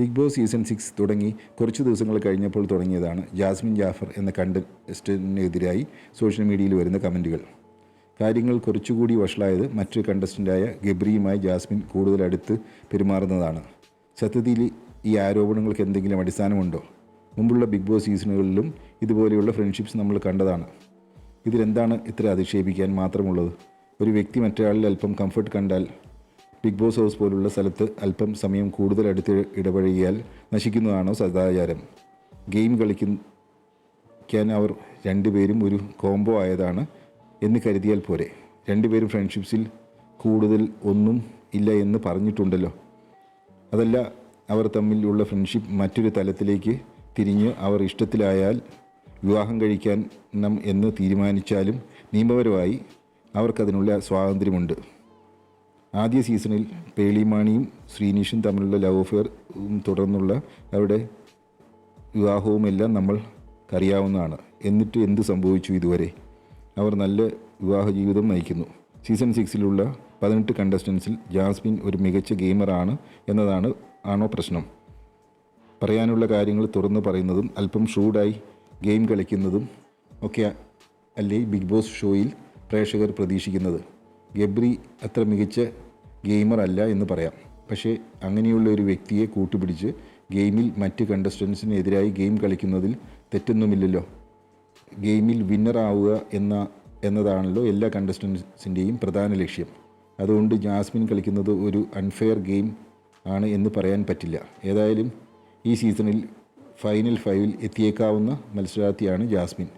Big boss season six തുടങ്ങി കുറച്ച് ദിവസങ്ങൾ കഴിഞ്ഞപ്പോൾ തുടങ്ങിയതാണ് ജാസ്മിൻ ജാഫർ എന്ന കണ്ടസ്റ്റന്റിനെതിരായി സോഷ്യൽ മീഡിയയിൽ വരുന്ന കമന്റുകൾ. കാര്യങ്ങൾ കുറച്ചുകൂടി വഷളായത് മറ്റൊരു കണ്ടസ്റ്റന്റായ ഗബ്രിയുമായി ജാസ്മിൻ കൂടുതൽ അടുത്ത് പെരുമാറുന്നതാണ്. സത്യത്തിൽ ഈ ആരോപണങ്ങൾക്ക് എന്തെങ്കിലും അടിസ്ഥാനമുണ്ടോ? മുമ്പുള്ള ബിഗ് ബോസ് സീസണുകളിലും ഇതുപോലെയുള്ള ഫ്രണ്ട്ഷിപ്സ് നമ്മൾ കണ്ടതാണ്. ഇതിലെന്താണ് ഇത്ര അധിക്ഷേപിക്കാൻ മാത്രമുള്ളത്? ഒരു വ്യക്തി മറ്റൊരാളിൽ അല്പം കംഫർട്ട് കണ്ടാൽ ബിഗ് ബോസ് ഹൗസ് പോലുള്ള സ്ഥലത്ത് അല്പം സമയം കൂടുതൽ അടുത്ത് ഇടപഴകിയാൽ നശിക്കുന്നതാണോ സദാചാരം? ഗെയിം കളിക്കാൻ അവർ രണ്ടുപേരും ഒരു കോംബോ ആയതാണ് എന്ന് കരുതിയാൽ പോരെ. രണ്ടുപേരും ഫ്രണ്ട്ഷിപ്സിൽ കൂടുതൽ ഒന്നും ഇല്ല എന്ന് പറഞ്ഞിട്ടുണ്ടല്ലോ. അതല്ല അവർ തമ്മിലുള്ള ഫ്രണ്ട്ഷിപ്പ് മറ്റൊരു തലത്തിലേക്ക് തിരിഞ്ഞ് അവർ ഇഷ്ടത്തിലായാൽ വിവാഹം കഴിക്കണം എന്ന് തീരുമാനിച്ചാലും നിയമപരമായി അവർക്കതിനുള്ള സ്വാതന്ത്ര്യമുണ്ട്. ആദ്യ സീസണിൽ പേളിമാണിയും ശ്രീനിഷും തമ്മിലുള്ള ലവ് അഫെയർ തുടർന്നുള്ള അവരുടെ വിവാഹവും എല്ലാം നമ്മൾ അറിയാവുന്നതാണ് എന്നിട്ട് എന്ത് സംഭവിച്ചു ഇതുവരെ? അവർ നല്ല വിവാഹ ജീവിതം നയിക്കുന്നു. സീസൺ സിക്സിലുള്ള പതിനെട്ട് കണ്ടസ്റ്റൻസിൽ ജാസ്മിൻ ഒരു മികച്ച ഗെയിമറാണ് എന്നതാണ് ആണോ പ്രശ്നം? പറയാനുള്ള കാര്യങ്ങൾ തുറന്നു പറയുന്നതും അല്പം ഷൂഡായി ഗെയിം കളിക്കുന്നതും ഒക്കെ അല്ലേ ബിഗ് ബോസ് ഷോയിൽ പ്രേക്ഷകർ പ്രതീക്ഷിക്കുന്നത്. ഗബ്രി അത്ര മികച്ച ഗെയിമർ അല്ല എന്ന് പറയാം. പക്ഷേ അങ്ങനെയുള്ള ഒരു വ്യക്തിയെ കൂട്ടുപിടിച്ച് ഗെയിമിൽ മറ്റ് കണ്ടസ്റ്റൻസിനെതിരായി ഗെയിം കളിക്കുന്നതിൽ തെറ്റൊന്നുമില്ലല്ലോ. ഗെയിമിൽ വിന്നർ ആവുക എന്ന എന്നതാണല്ലോ എല്ലാ കണ്ടസ്റ്റൻസിന്റെയും പ്രധാന ലക്ഷ്യം. അതുകൊണ്ട് ജാസ്മിൻ കളിക്കുന്നത് ഒരു അൺഫെയർ ഗെയിം ആണ് എന്ന് പറയാൻ പറ്റില്ല. ഏതായാലും ഈ സീസണിൽ ഫൈനൽ ഫൈവിൽ എത്തിയേക്കാവുന്ന മത്സരാർത്ഥിയാണ് ജാസ്മിൻ.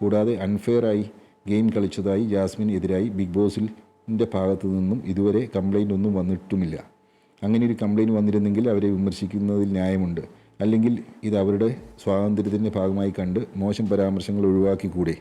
കൂടാതെ അൺഫെയറായി ഗെയിം കളിച്ചതായി ജാസ്മിൻ എതിരായി ബിഗ് ബോസിന്റെ ഭാഗത്തു നിന്നും ഇതുവരെ കംപ്ലൈന്റ് ഒന്നും വന്നിട്ടുമില്ല. അങ്ങനെ ഒരു കംപ്ലൈന്റ് വന്നിരുന്നെങ്കിൽ അവരെ വിമർശിക്കുന്നതിൽ ന്യായമുണ്ട്. അല്ലെങ്കിൽ ഇത് അവരുടെ സ്വാതന്ത്ര്യത്തിന്റെ ഭാഗമായി കണ്ട് മോശം പരാമർശങ്ങൾ ഒഴിവാക്കിക്കൂടെ?